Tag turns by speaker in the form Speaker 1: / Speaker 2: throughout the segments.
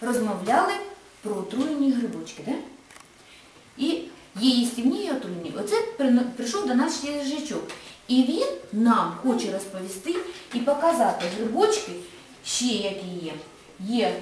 Speaker 1: розмовляли про отруєні грибочки, так? І є їстівні і отруєні. Оце прийшов до нас ще їжачок. І він нам хоче розповісти і показати грибочки, ще які є. Є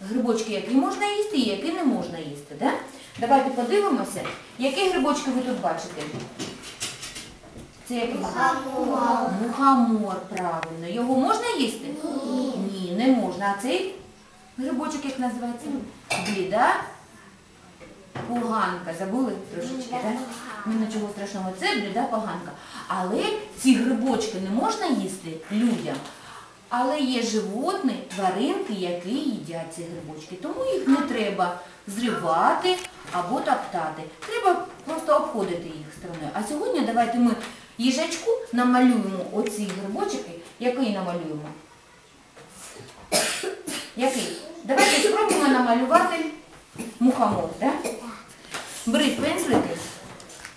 Speaker 1: грибочки, які можна їсти і які не можна їсти. Да? Давайте подивимося, які грибочки ви тут бачите. Це який?
Speaker 2: Мухомор.
Speaker 1: Мухомор, правильно. Його можна їсти? Ні. Ні, не можна. А цей грибочок як називається? Бліда поганка. Забули трошечки, так? Ну, нічого страшного, це бліда поганка. Але ці грибочки не можна їсти людям. Але є животні, тваринки, які їдять ці грибочки. Тому їх не треба зривати або топтати. Треба просто обходити їх стороною. А сьогодні давайте ми їжачку намалюємо оці грибочки. Який намалюємо? Який? Давайте спробуємо намалювати мухомор, так? Бери пензлики.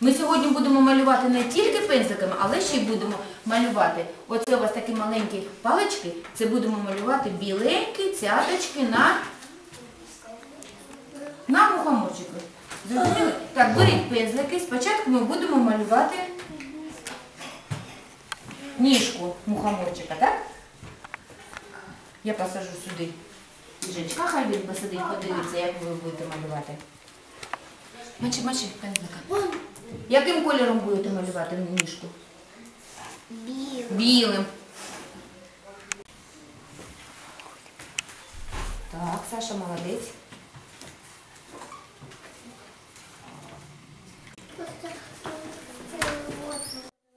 Speaker 1: Ми сьогодні будемо малювати не тільки пензликами, але ще й будемо малювати. Оце у вас такі маленькі палички. Це будемо малювати біленькі цяточки на, на мухоморчику. Зрозуміли? Так, беріть пензлики. Спочатку ми будемо малювати ніжку мухоморчика, так? Я посажу сюди. Жіночка, хай він посидить, подивиться, як ви будете малювати. Мачи, мачи, пензлика. Яким кольором будете малювати ніжку?
Speaker 2: Білий.
Speaker 1: Білим. Так, Саша молодець.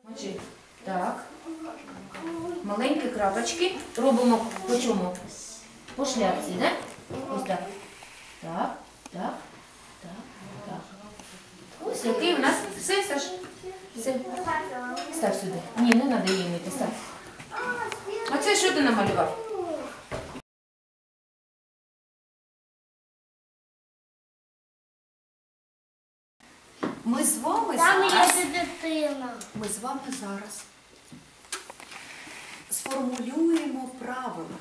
Speaker 1: Мочи. Так. Маленькі крапочки. Робимо по чому? По шляпці, да? Ось так. Так, так, так, так. Ось який у нас. Все, Саш. Все. Став сюди. Ні, не треба її мити. Став. А це що ти намалював?
Speaker 3: Ми з вами
Speaker 2: Там
Speaker 3: зараз,
Speaker 2: є дитина.
Speaker 3: ми з вами зараз сформулюємо правила,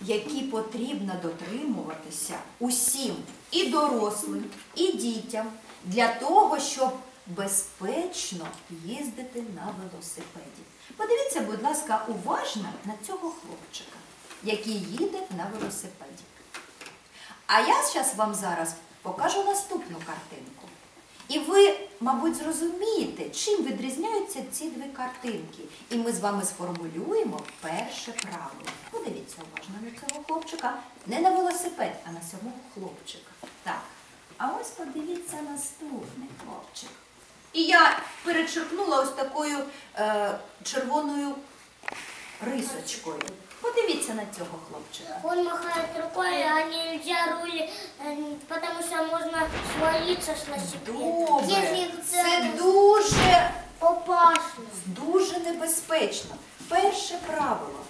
Speaker 3: які потрібно дотримуватися усім і дорослим, і дітям для того, щоб безпечно їздити на велосипеді. Подивіться, будь ласка, уважно на цього хлопчика, який їде на велосипеді. А я зараз вам зараз покажу наступну картинку. І ви, мабуть, зрозумієте, чим відрізняються ці дві картинки. І ми з вами сформулюємо перше правило. Подивіться уважно на цього хлопчика. Не на велосипед, а на самого хлопчика. Так. А ось подивіться наступний хлопчик. І я перечеркнула ось такою е, червоною рисочкою. Подивіться на цього хлопчика.
Speaker 2: Он махает рукой, а нельзя руль, э, потому что можно свалиться с велосипеда.
Speaker 3: Добре.
Speaker 2: Если
Speaker 3: Це дуже
Speaker 2: опасно.
Speaker 3: Дуже небезпечно. Перше правило.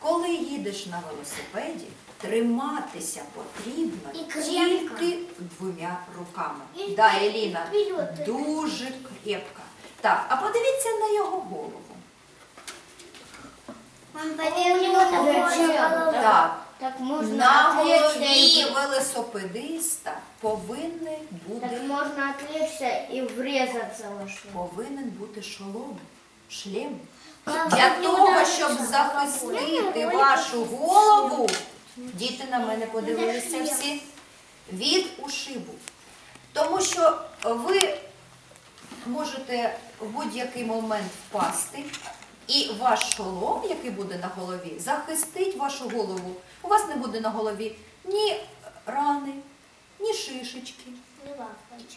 Speaker 3: Коли їдеш на велосипеді, триматися потрібно
Speaker 2: І крепко.
Speaker 3: тільки двома руками.
Speaker 2: І
Speaker 3: Да, Еліна,
Speaker 2: вперед.
Speaker 3: дуже крепко. Так, а подивіться на його голову.
Speaker 2: Он.
Speaker 3: Так,
Speaker 2: Так
Speaker 3: на голові велосипедиста повинен
Speaker 2: Так
Speaker 3: бути,
Speaker 2: можно отвлечься и врезаться во
Speaker 3: повинен бути шолом, шлем. Для того, щоб захистити вашу голову, діти на мене подивилися всі, від ушибу. Тому що ви можете в будь-який момент впасти, і ваш шолом, який буде на голові, захистить вашу голову. У вас не буде на голові ні рани, ні шишечки.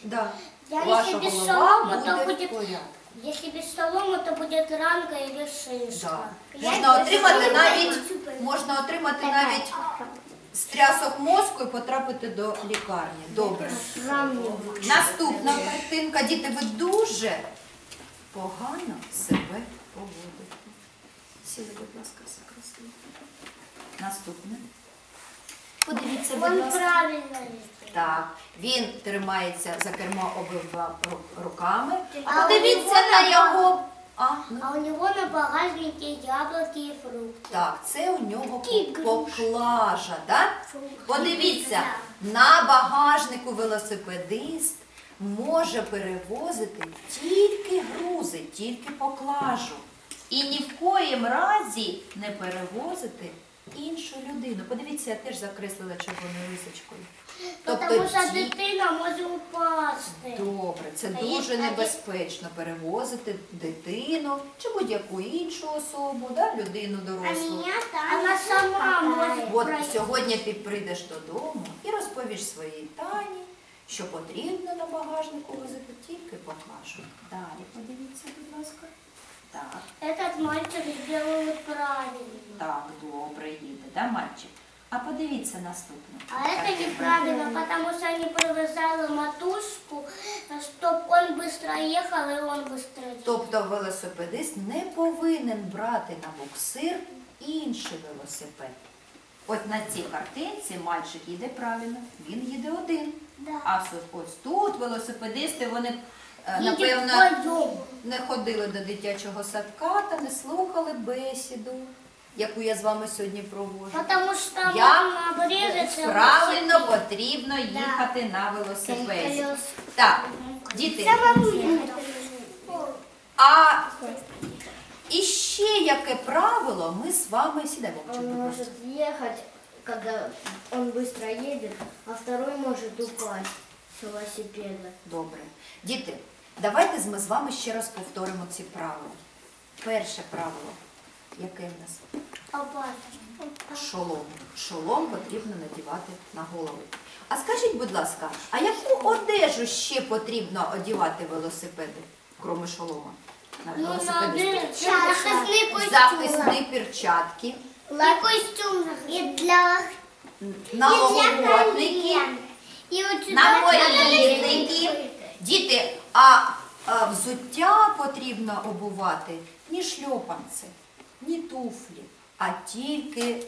Speaker 3: Да.
Speaker 2: Я
Speaker 3: Ваша
Speaker 2: если без
Speaker 3: голова
Speaker 2: шолома,
Speaker 3: буде
Speaker 2: то
Speaker 3: в
Speaker 2: будет,
Speaker 3: порядку.
Speaker 2: если без шолома, то будет ранка или шишка.
Speaker 3: Да.
Speaker 2: Я
Speaker 3: Можна
Speaker 2: без
Speaker 3: отримати навіть, можна отримати навіть стрясок мозку і потрапити до лікарні. Добре. Наступна картинка. Діти, ви дуже погано себе поводите. Сіли, будь ласка, все красиво. Наступне. Подивіться, будь
Speaker 2: Он
Speaker 3: ласка.
Speaker 2: правильно ездит.
Speaker 3: Так, він тримається за кермо обидва ру- руками.
Speaker 2: А
Speaker 3: Подивіться
Speaker 2: нього
Speaker 3: на його А, ну,
Speaker 2: А у него на багажнике яблоки и фрукты.
Speaker 3: так, це у нього по- поклажа, так? Подивіться, на багажнику велосипедист може перевозити тільки грузи, тільки поклажу. І ні в коїм разі не перевозити іншу людину. Подивіться, я теж закреслила червоною рисочкою.
Speaker 2: Потому что
Speaker 3: ті-
Speaker 2: дитина може упасти.
Speaker 3: Добре, це
Speaker 2: А
Speaker 3: дуже
Speaker 2: є- а є-
Speaker 3: небезпечно перевозити дитину чи будь-яку іншу особу, да, людину дорослу.
Speaker 2: Она сама може
Speaker 3: От сьогодні ти прийдеш додому і розповіш своїй Тані, що потрібно на багажнику возити тільки поклажу. Далі подивіться, будь ласка. Так,
Speaker 2: Этот мальчик сделал правильно.
Speaker 3: так, добре їде, да, мальчик? А подивіться наступне.
Speaker 2: А это неправильно, потому что они привязали матушку, чтобы он быстро ехал и он быстро ехал.
Speaker 3: Тобто велосипедист не повинен брати на буксир інший велосипед. От на цій картинці мальчик їде правильно, він їде один.
Speaker 2: Да.
Speaker 3: А ось- тут велосипедисти, вони, е, напевно, не ходили до дитячого садка та не слухали бесіду, яку я з вами сьогодні проводжу.
Speaker 2: Потому что
Speaker 3: Я
Speaker 2: можно обрезать
Speaker 3: Правильно потрібно їхати на велосипеді. Так, діти, а і ще яке правило ми з вами сідаємо.
Speaker 4: Он может ехать, когда он быстро едет, а второй может упасть с велосипеда.
Speaker 3: Добре. Діти, давайте ми з вами ще раз повторимо ці правила. Перше правило, яке в нас? Шолом. Шолом потрібно надівати на голову. А скажіть, будь ласка, а яку одежу ще потрібно одівати велосипеди, крім шолома? На
Speaker 2: Ну,
Speaker 3: велосипедистів?
Speaker 2: захисний
Speaker 3: Захисні перчатки,
Speaker 2: И костюм. И для...
Speaker 3: налогодники,
Speaker 2: И вот
Speaker 3: наколісники. Діти, а, а взуття потрібно обувати ні шльопанці, ні туфлі, а тільки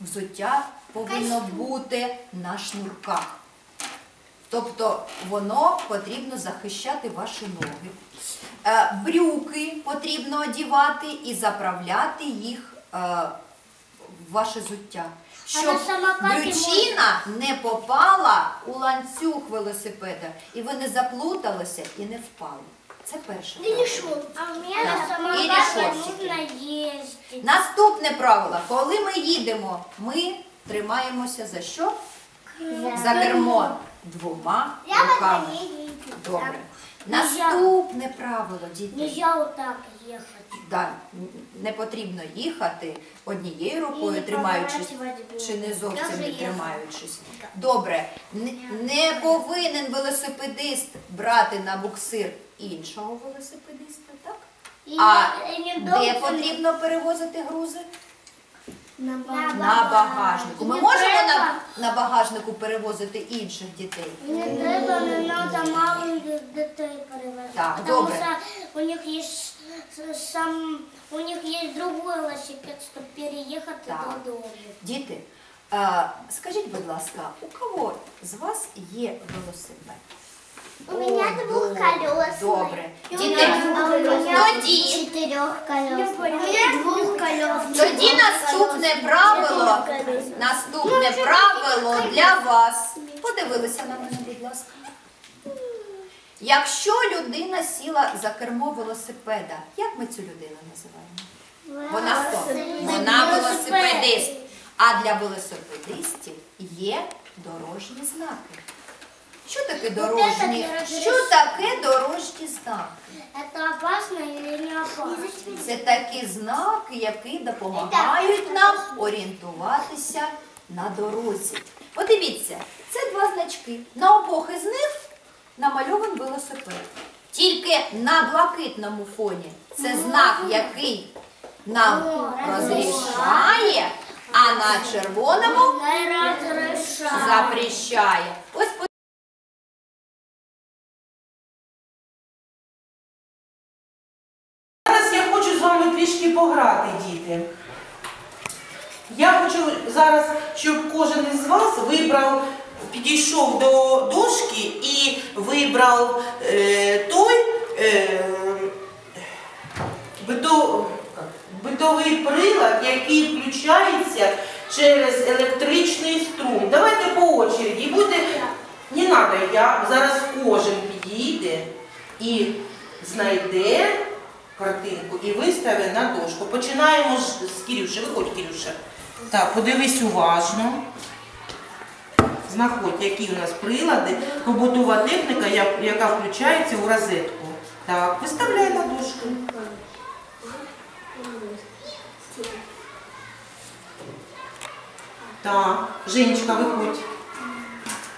Speaker 3: взуття повинно бути на шнурках. Тобто воно потрібно захищати ваші ноги. Е, Брюки потрібно одівати і заправляти їх е, в ваше зуття. Щоб брючина не попала у ланцюг велосипеда, і ви не заплуталися і не впали. Це перше. правило.
Speaker 2: А
Speaker 3: Да.
Speaker 2: на
Speaker 3: И
Speaker 2: самокате
Speaker 3: решетчики.
Speaker 2: нужно ездить.
Speaker 3: Наступне правило. Коли ми їдемо, ми тримаємося за що? За кермо двома руками. Добре. Наступне правило, діти.
Speaker 2: Нельзя вот так ехать.
Speaker 3: Да, не потрібно їхати однією рукою, тримаючись, чи не зовсім не тримаючись. Добре, Н- не повинен велосипедист брати на буксир іншого велосипедиста, так? А
Speaker 2: не
Speaker 3: Де потрібно перевозити грузи?
Speaker 4: На
Speaker 3: На багажнику. Ми
Speaker 2: Не
Speaker 3: можемо на, на багажнику перевозити інших дітей?
Speaker 2: Не треба, не надо малых детей перевозить.
Speaker 3: Так,
Speaker 2: потому
Speaker 3: добре.
Speaker 2: что у них есть с- сам, у них есть другой велосипед, чтобы переехать
Speaker 3: Так.
Speaker 2: додому.
Speaker 3: Діти, е, скажіть, будь ласка, у кого з вас є велосипед?
Speaker 2: У меня
Speaker 3: О,
Speaker 2: двухколесный.
Speaker 3: Добре.
Speaker 2: И у
Speaker 3: Діти,
Speaker 2: меня-
Speaker 3: тоді,
Speaker 4: Четырехколесный.
Speaker 2: У меня двухколесный.
Speaker 3: тоді наступне правило, наступне правило для вас. Подивилися на мене, будь ласка. Якщо людина сіла за кермо велосипеда, як ми цю людину називаємо? Вона хто? Вона велосипедист. А для велосипедистів є дорожні знаки. Що таке дорожні? Що таке дорожні знаки?
Speaker 2: Это опасно или не опасно?
Speaker 3: Це такі знаки, які допомагають нам орієнтуватися на дорозі. Подивіться, це два значки. На обох із них намальований велосипед. Тільки на блакитному фоні це знак, який нам розрішає, а на червоному запрещає. Ось
Speaker 5: трішки пограти, діти. Я хочу зараз, щоб кожен із вас вибрав, підійшов до дошки і вибрав е, той е, битов, битовий прилад, який включається через електричний струм. Давайте по очереді. Буде... Не треба, я зараз кожен підійде і знайде картинку і виставить на дошку. Починаємо з Кірюші. Виходь, Кірюша. Так, подивись уважно. Знаходь, які у нас прилади, побутова техніка, яка включається у розетку. Так, виставляй на дошку. Так, Женечка, виходь.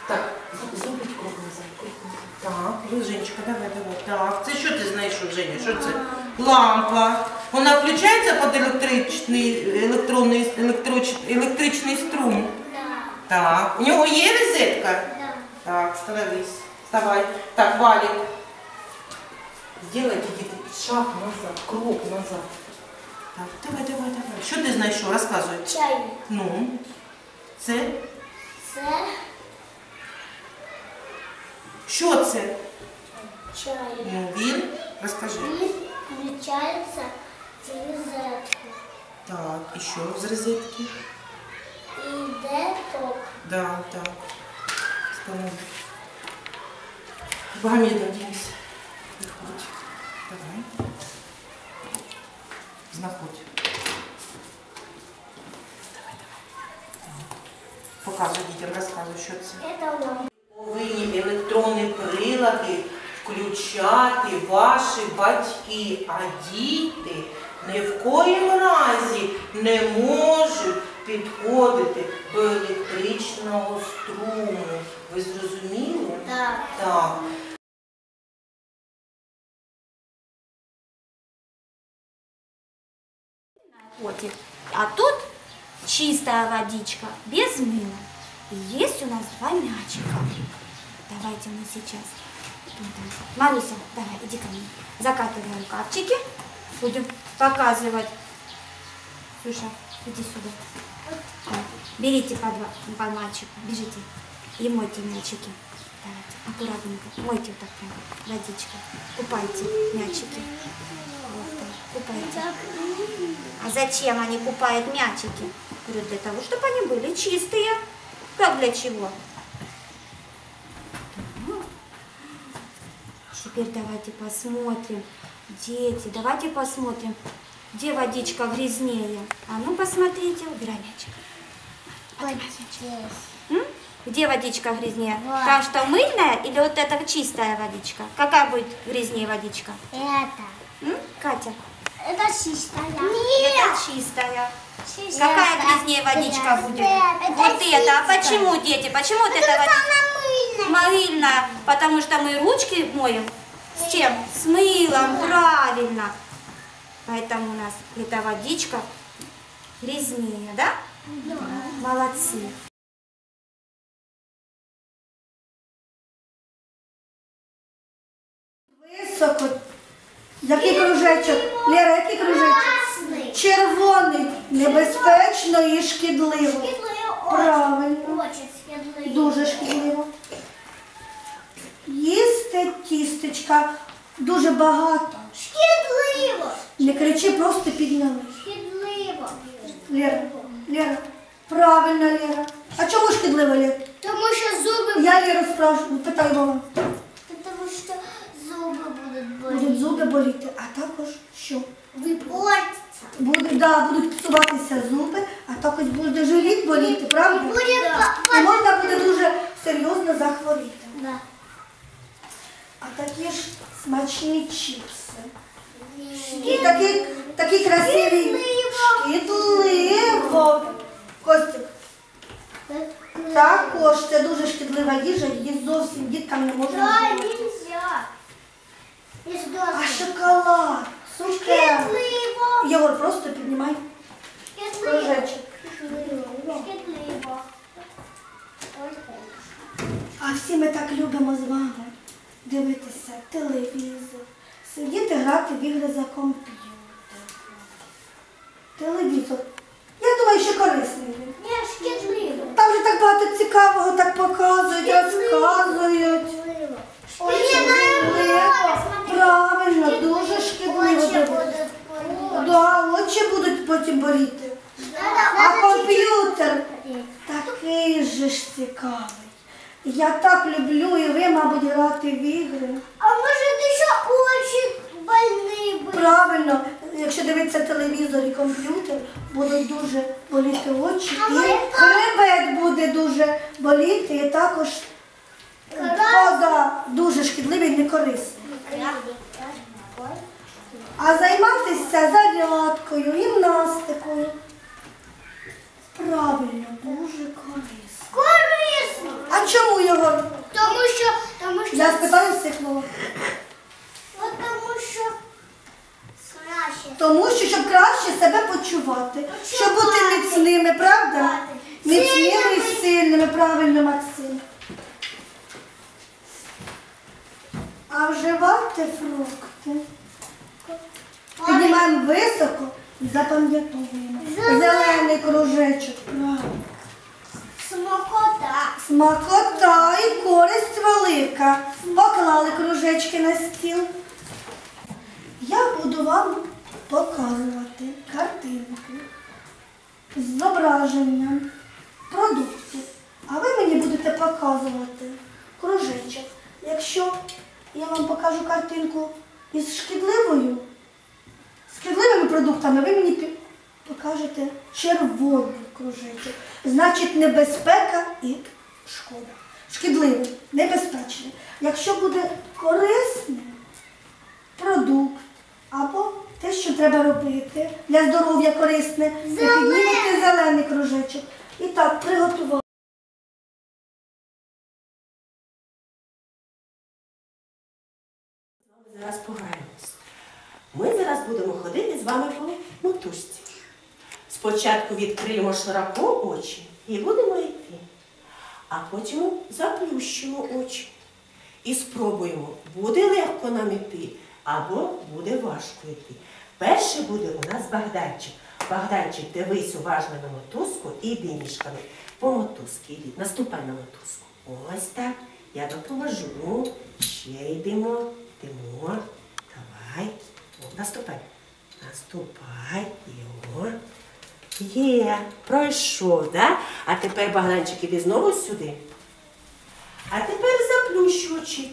Speaker 5: Так, з- зробіть крок назад. Так, Женечка, давай, давай. Так, це що ти знайшов, Женя? Що це? Лампа. Вона включається під електричний, електронний, електроч- електричний струм.
Speaker 2: Да.
Speaker 5: Так, у нього є розетка?
Speaker 2: Да.
Speaker 5: Так, становись. Вставай. Так, Валик. Сделайте шаг назад, крок назад. Так, давай, давай, давай. Що ти знайшов? Розказуй.
Speaker 2: Чайник.
Speaker 5: Ну, це?
Speaker 2: Це
Speaker 5: Що це?
Speaker 2: чайник.
Speaker 5: Ну, він. Розкажи.
Speaker 2: Він включається через розетку.
Speaker 5: Так, і що з розетки?
Speaker 2: І йде ток.
Speaker 5: Да, так. Встанови. Багамеда, дивись. Виходь. Давай. Знаходь. Давай, давай. Показуй дітям, розказуй, що це.
Speaker 2: Це лампа.
Speaker 5: Повинні електронні прилади включати ваші батьки, а діти ні в коїм разі не можуть підходити до електричного струму. Ви зрозуміли?
Speaker 2: Так.
Speaker 5: Так.
Speaker 6: котик. А тут чистая водичка, без мыла. И есть у нас два мячика. Давайте мы сейчас. Маруся, давай, иди ко мне. Закатываем рукавчики. Будем показывать. Слушай, иди сюда. Берите по два, по мальчику, бежите. И мойте мячики. Давайте, аккуратненько. Мойте вот так прям водичкой. Купайте мячики. Вот так, купайте. А зачем они купают мячики? Говорю, для того, чтобы они были чистые. Как для чего? Теперь давайте посмотрим. Дети, давайте посмотрим, где водичка грязнее. А ну посмотрите, убирай мячик.
Speaker 2: Вот здесь.
Speaker 6: М? Где водичка грязнее?
Speaker 2: Вот.
Speaker 6: Та, что мыльная или вот эта чистая водичка? Какая будет грязнее водичка?
Speaker 2: Это.
Speaker 6: М? Катя?
Speaker 2: Это чистая.
Speaker 6: Это чистая.
Speaker 2: Чистая.
Speaker 6: Какая грязнее водичка будет?
Speaker 2: Это
Speaker 6: Вот это. А почему, дети? Почему вот эта водичка? Мыльная. Потому что мы ручки моем с чем? С мылом, правильно. Поэтому у нас эта водичка грязнее, да? Молодцы.
Speaker 7: Високо. Який кружечок? Лера, який кружечок?
Speaker 2: Красный.
Speaker 7: Червоний. Небезпечно і шкідливо.
Speaker 2: Шкідливо.
Speaker 7: Правильно.
Speaker 2: Очень шкідливо.
Speaker 7: Дуже шкідливо. Їсти тістечка дуже багато.
Speaker 2: Шкідливо.
Speaker 7: Не кричи, просто підняли.
Speaker 2: Шкідливо.
Speaker 7: Лера, Лера. Правильно, Лера. А чому шкідливо, Лера?
Speaker 2: Тому що зуби
Speaker 7: Я Леру спрашиваю, питаю мама.
Speaker 2: Тому що зуби будуть боліти.
Speaker 7: Будуть зуби боліти, а також що?
Speaker 2: Випортяться.
Speaker 7: Буде, да, будуть псуватися Телевізор. Я думаю, що корисний. він.
Speaker 2: Ні, шкідливо.
Speaker 7: Там же так багато цікавого, так показують, розказують. Шкідливо. Правильно, дуже шкідливо.
Speaker 2: Да,
Speaker 7: очі
Speaker 2: будуть потім боліти.
Speaker 7: А комп'ютер такий же ж
Speaker 2: цікавий.
Speaker 7: Я так люблю і ви, мабуть, грати в ігри.
Speaker 2: А може ти ще очі больні були?
Speaker 7: Правильно, якщо дивитися телевізор і комп'ютер, будуть дуже боліти очі, і хребет буде дуже боліти, і також вода дуже шкідливий і некорисний. А займатися зарядкою, гімнастикою. Правильно, дуже корисно.
Speaker 2: Корисно.
Speaker 7: А чому його?
Speaker 2: Тому що, тому що,
Speaker 7: Я спитаю всіх мов.
Speaker 2: от тому що краще.
Speaker 7: Тому що щоб краще себе почувати, щоб бути міцними, правда? Міцними і сильними, правильно, Максим. А вживати фрукти. Піднімаємо високо і запам'ятовуємо. Зелений кружечок.
Speaker 2: Смокота.
Speaker 7: Смакота і користь велика. Поклали кружечки на стіл. Я буду вам показувати картинки з зображенням продуктів. А ви мені будете показувати кружечок. Якщо я вам покажу картинку із шкідливою, шкідливими продуктами, ви мені покажете червоний кружечок. Значить, небезпека і шкода. Шкідливий, небезпечний. Якщо буде корисний продукт або те, що треба робити для здоров'я корисне, піднімете зелений кружечок. І так, приготували.
Speaker 8: Зараз пограємось. Ми зараз будемо ходити з вами по мотузці. Спочатку відкриємо широко очі і будемо йти. А потім заплющимо очі. І спробуємо, буде легко нам йти або буде важко йти. Перший буде у нас Богданчик. Богданчик, дивись уважно на мотузку і йди. По мотузці йди. Наступай на мотузку. Ось так. Я допоможу. Ще йдемо. Йдемо. Давай. О, наступай. Наступай. Його. Є, пройшов, да? А тепер Богданчик іди знову сюди. А тепер заплющ очі.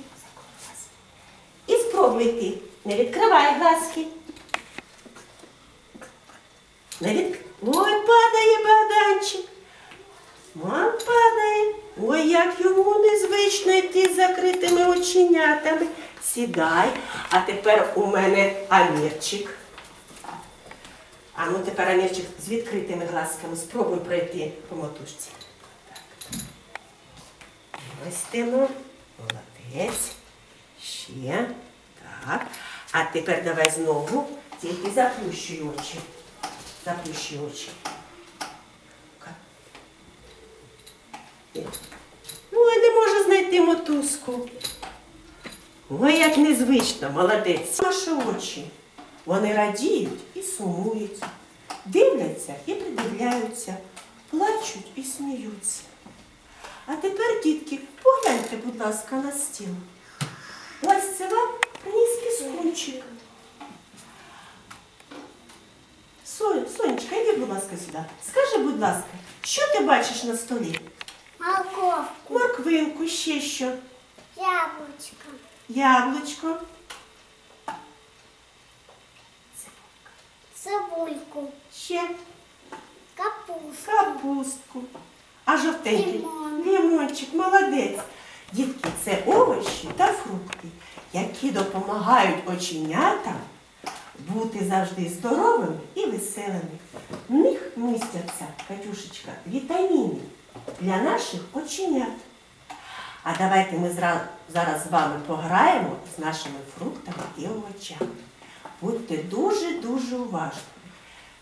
Speaker 8: Закрой глаз. І спробуй йти. Не відкривай глазки. Не від... Ой, падає Богданчик. Мам падає. Ой, як йому незвично йти з закритими оченятами. Сідай. А тепер у мене Амірчик. А ну тепер Амірчик з відкритими глазками спробуй пройти по мотузці. Так. Ростимо. Молодець. Ще. Так. А тепер давай знову тільки заплющуй очі. Заплющуй очі. Є. Ой, не можу знайти мотузку. Ой, як незвично, молодець. Наші очі. Вони радіють і сумують, дивляться і придивляються, плачуть і сміються. А тепер, дітки, погляньте, будь ласка, на стіл. Ось це Сонь, Сонечка, йди, будь ласка, сюди. Скажи, будь ласка, що ти бачиш на столі?
Speaker 2: Морковку.
Speaker 8: Морквинку, ще що?
Speaker 2: Яблочко.
Speaker 8: Яблучко.
Speaker 2: Цибульку.
Speaker 8: Ще
Speaker 2: Капусту.
Speaker 8: капустку. А жовтенький?
Speaker 2: Лимон.
Speaker 8: Лимончик, молодець. Це овочі та фрукти, які допомагають оченятам бути завжди здоровими і веселими. В них містяться, Катюшечка, вітаміни для наших оченят. А давайте ми зараз з вами пограємо з нашими фруктами і овочами. Будьте дуже-дуже уважні.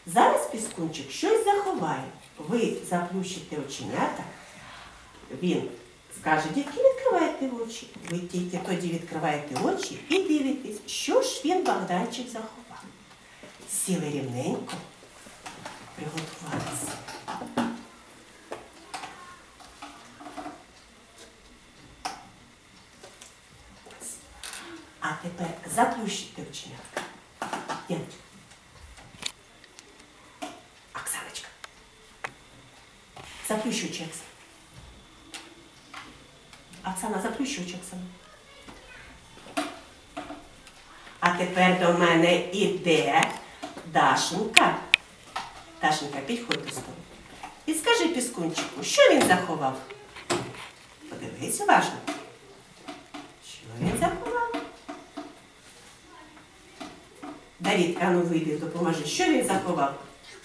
Speaker 8: Зараз піскунчик щось заховає. Ви заплющите оченята, він скаже, дітки, відкривайте очі. Ви тільки тоді відкриваєте очі і дивитесь, що ж він Богданчик заховав. Сіли рівненько, приготувалися. А тепер заплющите оченятка. Оксаночка. Заплющу очі. Оксана, заплющ очі, Оксана. А тепер до мене іде Дашенька. Дашенька, підходь до столу. І скажи піскунчику, що він заховав? Подивись уважно. Що він заховав? Давідка, ну вийди, допоможи. Що він заховав?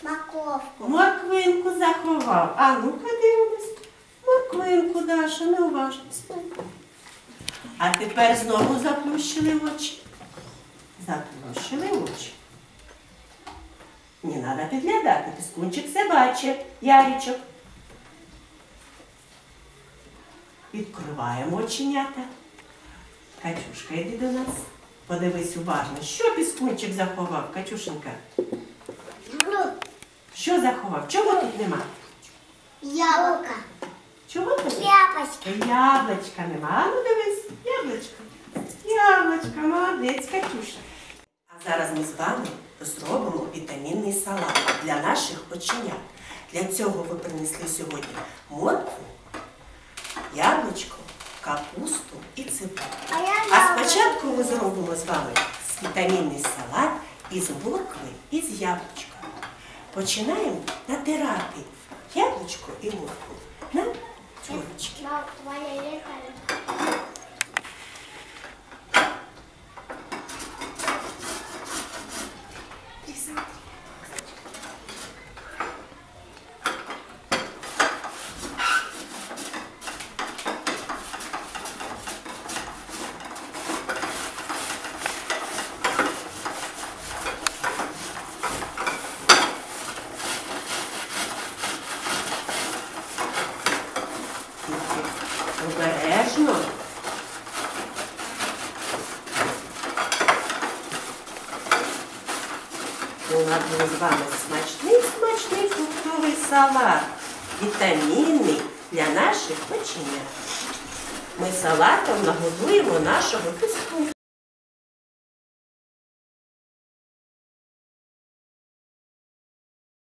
Speaker 2: Морковку.
Speaker 8: Морквинку заховав. А ну-ка дивимось. Морквинку, Даша, неуважність. А тепер знову заплющили очі. Заплющили очі. Не треба підглядати, піскунчик все бачить, ярічок. Відкриваємо оченята. Катюшка, йди до нас. Подивись уважно, що піскунчик заховав, Катюшенька. Що заховав? Чого тут нема?
Speaker 2: Яблоко.
Speaker 8: Чого тут?
Speaker 2: Тряпочка.
Speaker 8: Яблочка нема. А ну дивись, яблочко. Яблочко, молодець, Катюша. Зараз ми з вами зробимо вітамінний салат для наших оченят. Для цього ви принесли сьогодні моркву, яблучко, капусту і цибулю.
Speaker 2: А
Speaker 8: А спочатку ми зробимо з вами вітамінний салат із моркви і з яблучка. Починаємо натирати яблучко і моркву на тюрочки.
Speaker 2: Мам, твоя ехали.
Speaker 8: Обережно. У нас буде з вами смачний, смачний фруктовий салат. Вітамінний для наших печенят. Ми салатом нагодуємо нашого.